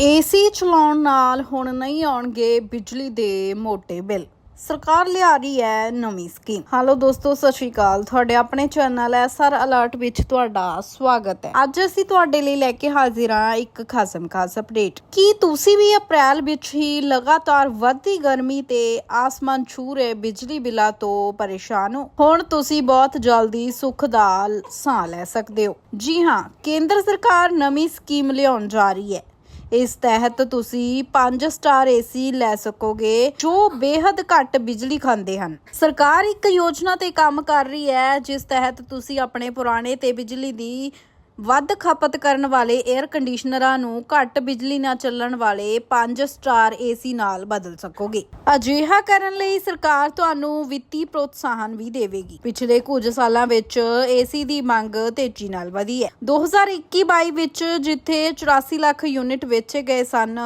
AC ਚਲਾਉਣ ਨਾਲ ਹੁਣ ਨਹੀਂ ਆਉਣਗੇ ਬਿਜਲੀ ਦੇ ਮੋٹے ਬਿੱਲ। ਸਰਕਾਰ ਲਿਆ ਰਹੀ ਹੈ ਨਵੀਂ ਸਕੀਮ। ਹਾਲੋ ਦੋਸਤੋ, ਸਤਿ ਸ਼੍ਰੀ ਅਕਾਲ। ਤੁਹਾਡੇ ਆਪਣੇ ਚੈਨਲ ਐਸਆਰ ਅਲਰਟ ਵਿੱਚ ਤੁਹਾਡਾ ਸਵਾਗਤ ਹੈ। ਅੱਜ ਅਸੀਂ ਤੁਹਾਡੇ ਲਈ ਲੈ ਕੇ ਹਾਜ਼ਰ ਹਾਂ ਇੱਕ ਖਾਸਮ ਖਾਸ ਅਪਡੇਟ। ਕੀ ਤੁਸੀਂ ਵੀ ਅਪ੍ਰੈਲ ਵਿੱਚ ਹੀ ਲਗਾਤਾਰ ਵੱਧਦੀ ਗਰਮੀ ਤੇ ਆਸਮਾਨ ਛੂ ਰਹੇ ਬਿਜਲੀ ਬਿੱਲਾਂ ਤੋਂ ਪਰੇਸ਼ਾਨ ਹੋ? ਹੁਣ ਤੁਸੀਂ ਬਹੁਤ ਜਲਦੀ ਸੁੱਖ ਦਾ ਸਾਹ ਲੈ ਸਕਦੇ ਹੋ। ਜੀ ਹਾਂ, ਕੇਂਦਰ ਸਰਕਾਰ ਨਵੀਂ ਸਕੀਮ ਲਿਆਉਣ ਜਾ ਰਹੀ ਹੈ। ਇਸ ਤਹਿਤ ਤੁਸੀਂ 5 ਸਟਾਰ ਏਸੀ ਲੈ ਸਕੋਗੇ, ਜੋ ਬੇਹੱਦ ਘੱਟ ਬਿਜਲੀ ਖਾਂਦੇ ਹਨ। ਸਰਕਾਰ ਇੱਕ ਯੋਜਨਾ ਤੇ ਕੰਮ ਕਰ ਰਹੀ ਹੈ, ਜਿਸ ਤਹਿਤ ਤੁਸੀਂ ਆਪਣੇ ਪੁਰਾਣੇ ਤੇ ਬਿਜਲੀ ਦੀ ਵੱਧ ਖਪਤ ਕਰਨ ਵਾਲੇ 에ਅਰ ਕੰਡੀਸ਼ਨਰਾਂ ਨੂੰ ਘੱਟ ਬਿਜਲੀ ਨਾਲ ਚੱਲਣ ਵਾਲੇ 5 ਸਟਾਰ ਏਸੀ ਨਾਲ ਬਦਲ ਸਕੋਗੇ। ਅਜਿਹਾ ਕਰਨ ਲਈ ਸਰਕਾਰ ਤੁਹਾਨੂੰ ਵਿੱਤੀ ਪ੍ਰੋਤਸਾਹਨ ਵੀ ਦੇਵੇਗੀ। ਪਿਛਲੇ ਕੁਝ ਸਾਲਾਂ ਵਿੱਚ ਏਸੀ ਦੀ ਮੰਗ ਤੇਜ਼ੀ ਨਾਲ ਵਧੀ ਹੈ। 2021-22 ਵਿੱਚ ਜਿੱਥੇ 84 ਲੱਖ ਯੂਨਿਟ ਵੇਚੇ ਗਏ ਸਨ,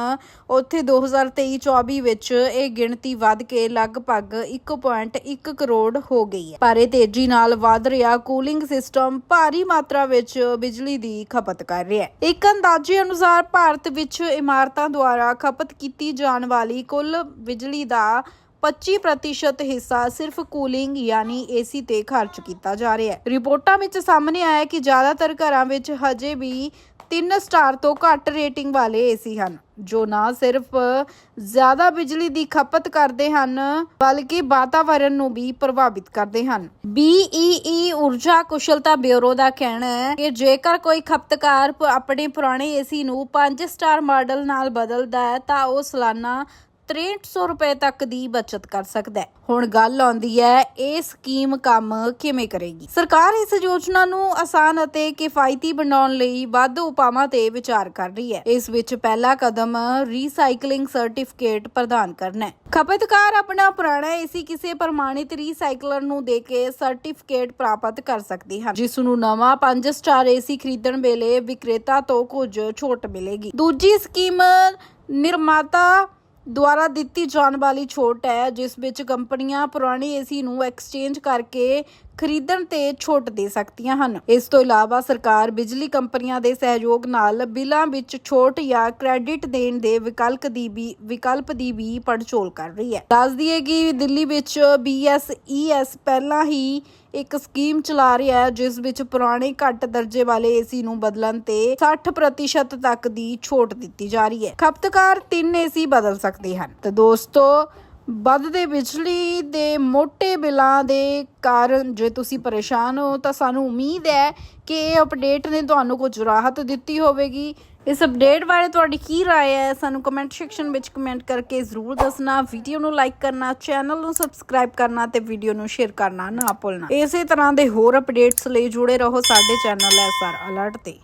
ਉੱਥੇ 2023-24 ਵਿੱਚ ਇਹ ਗਿਣਤੀ ਵੱਧ ਕੇ ਲਗਭਗ 1.1 ਕਰੋੜ ਹੋ ਗਈ ਹੈ। ਪਰ ਇਹ ਤੇਜ਼ੀ ਨਾਲ ਵੱਧ ਰਿਹਾ ਕੂਲਿੰਗ ਸਿਸਟਮ ਭਾਰੀ ਮਾਤਰਾ ਵਿੱਚ ਬਿਜਲੀ ਬਿਜਲੀ ਦੀ ਖਪਤ ਕਰ ਰਿਹਾ ਹੈ। ਇੱਕ ਅੰਦਾਜ਼ੇ ਅਨੁਸਾਰ ਭਾਰਤ ਵਿੱਚ ਇਮਾਰਤਾਂ ਦੁਆਰਾ ਖਪਤ ਕੀਤੀ ਜਾਣ ਵਾਲੀ ਕੁੱਲ ਬਿਜਲੀ ਦਾ 25% ਹਿੱਸਾ ਸਿਰਫ ਕੂਲਿੰਗ ਯਾਨੀ ਏਸੀ ਤੇ ਖਰਚ ਕੀਤਾ ਜਾ ਰਿਹਾ ਹੈ। ਰਿਪੋਰਟਾਂ ਵਿੱਚ ਸਾਹਮਣੇ ਆਇਆ ਕਿ ਜ਼ਿਆਦਾਤਰ ਘਰਾਂ ਵਿੱਚ ਹਜੇ ਵੀ 3 ਸਟਾਰ ਤੋਂ ਘੱਟ ਰੇਟਿੰਗ ਵਾਲੇ ਏਸੀ ਹਨ, ਜੋ ਨਾ ਸਿਰਫ ਜ਼ਿਆਦਾ ਬਿਜਲੀ ਦੀ ਖਪਤ ਕਰਦੇ ਹਨ, ਬਲਕਿ ਵਾਤਾਵਰਣ ਨੂੰ ਵੀ ਪ੍ਰਭਾਵਿਤ ਕਰਦੇ ਹਨ। BEE ਊਰਜਾ ਕੁਸ਼ਲਤਾ ਬਿਊਰੋ ਦਾ ਕਹਿਣਾ ਹੈ ਕਿ ਜੇਕਰ ਕੋਈ ਖਪਤਕਾਰ ਆਪਣੇ ਪੁਰਾਣੇ ਏਸੀ ਨੂੰ 5 ਸਟਾਰ ਮਾਡਲ ਨਾਲ ਬਦਲਦਾ ਹੈ, ਤਾਂ ਉਹ ਸਾਲਾਨਾ 6300 ਰੁਪਏ ਤੱਕ ਦੀ ਬਚਤ ਕਰ ਸਕਦਾ ਹੈ। ਹੁਣ ਗੱਲ ਆਉਂਦੀ ਹੈ, ਇਹ ਸਕੀਮ ਕੰਮ ਕਿਵੇਂ ਕਰੇਗੀ? ਸਰਕਾਰ ਇਸ ਯੋਜਨਾ ਨੂੰ ਆਸਾਨ ਅਤੇ ਕਿਫਾਇਤੀ ਬਣਾਉਣ ਲਈ ਵੱਧ ਉਪਾਵਾਂ ਤੇ ਵਿਚਾਰ ਕਰ ਰਹੀ ਹੈ। ਇਸ ਵਿੱਚ ਪਹਿਲਾ ਕਦਮ ਰੀਸਾਈਕਲਿੰਗ ਸਰਟੀਫਿਕੇਟ ਪ੍ਰਦਾਨ ਕਰਨਾ ਹੈ। ਖਪਤਕਾਰ ਆਪਣਾ ਪੁਰਾਣਾ ਏਸੀ ਕਿਸੇ ਪ੍ਰਮਾਣਿਤ ਰੀਸਾਈਕਲਰ ਨੂੰ ਦੇ ਕੇ ਸਰਟੀਫਿਕੇਟ ਪ੍ਰਾਪਤ ਕਰ ਸਕਦੇ ਹਨ। ਜਿਸ ਨੂੰ ਨਵਾਂ 5 ਸਟਾਰ ਏਸੀ ਖਰੀਦਣ ਵੇਲੇ ਵਿਕਰੇਤਾ ਤੋਂ ਕੁਝ ਛੋਟ ਮਿਲੇਗੀ। ਦੂਜੀ ਸਕੀਮ ਨਿਰਮਾਤਾ ਦੁਆਰਾ ਦਿੱਤੀ ਜਾਣ ਵਾਲੀ ਛੋਟ ਹੈ ਜਿਸ ਵਿੱਚ ਕੰਪਨੀਆਂ ਪੁਰਾਣੇ ਏਸੀ ਨੂੰ ਐਕਸਚੇਂਜ ਕਰਕੇ ਖਰੀਦਣ ਤੇ ਛੋਟ ਦੇ ਸਕਦੀਆਂ ਹਨ। ਇਸ ਤੋਂ ਇਲਾਵਾ ਸਰਕਾਰ ਬਿਜਲੀ ਕੰਪਨੀਆਂ ਦੇ ਸਹਿਯੋਗ ਨਾਲ ਬਿੱਲਾਂ ਵਿੱਚ ਛੋਟ ਜਾਂ ਕ੍ਰੈਡਿਟ ਦੇਣ ਦੇ ਵਿਕਲਪ ਦੀ ਵੀ, ਵਿਕਲਪ ਦੀ ਵੀ ਪੜਚੋਲ ਕਰ ਰਹੀ ਹੈ। ਦੱਸ ਦਈਏ ਕਿ ਦਿੱਲੀ ਵਿੱਚ BSES ਪਹਿਲਾਂ ਹੀ ਇੱਕ ਸਕੀਮ ਚਲਾ ਰਿਹਾ ਹੈ, ਜਿਸ ਵਿੱਚ ਪੁਰਾਣੇ ਘੱਟ ਦਰਜੇ ਵਾਲੇ ਏਸੀ ਨੂੰ ਬਦਲਣ ਤੇ 60% ਤੱਕ ਦੀ ਛੋਟ ਦਿੱਤੀ ਜਾ ਰਹੀ ਹੈ। ਖਪਤਕਾਰ ਤਿੰਨ ਏਸੀ ਬਦਲ ਸਕਦੇ ਹਨ। ਤੇ ਦੋਸਤੋ ਵੱਧਦੇ ਬਿਜਲੀ ਦੇ ਮੋٹے ਬਿੱਲਾਂ ਦੇ ਕਾਰਨ ਜੇ ਤੁਸੀਂ ਪਰੇਸ਼ਾਨ ਹੋ, ਤਾਂ ਸਾਨੂੰ ਉਮੀਦ ਹੈ ਕਿ ਇਹ ਅਪਡੇਟ ਨੇ ਤੁਹਾਨੂੰ ਕੁਝ ਰਾਹਤ ਦਿੱਤੀ ਹੋਵੇਗੀ। ਇਸ ਅਪਡੇਟ ਬਾਰੇ ਤੁਹਾਡੀ ਕੀ رائے ਹੈ, ਸਾਨੂੰ ਕਮੈਂਟ ਸੈਕਸ਼ਨ ਵਿੱਚ ਕਮੈਂਟ ਕਰਕੇ ਜ਼ਰੂਰ ਦੱਸਣਾ। ਵੀਡੀਓ ਨੂੰ ਲਾਈਕ ਕਰਨਾ ਚੈਨਲ ਨੂੰ ਸਬਸਕ੍ਰਾਈਬ ਕਰਨਾ ਤੇ ਵੀਡੀਓ ਨੂੰ ਸ਼ੇਅਰ ਕਰਨਾ ਨਾ ਭੁੱਲਣਾ। ਇਸੇ ਤਰ੍ਹਾਂ ਦੇ ਹੋਰ ਅਪਡੇਟਸ ਲਈ ਜੁੜੇ ਰਹੋ ਸਾਡੇ ਚੈਨਲ ਐਸਆਰ ਅਲਰਟ ਤੇ।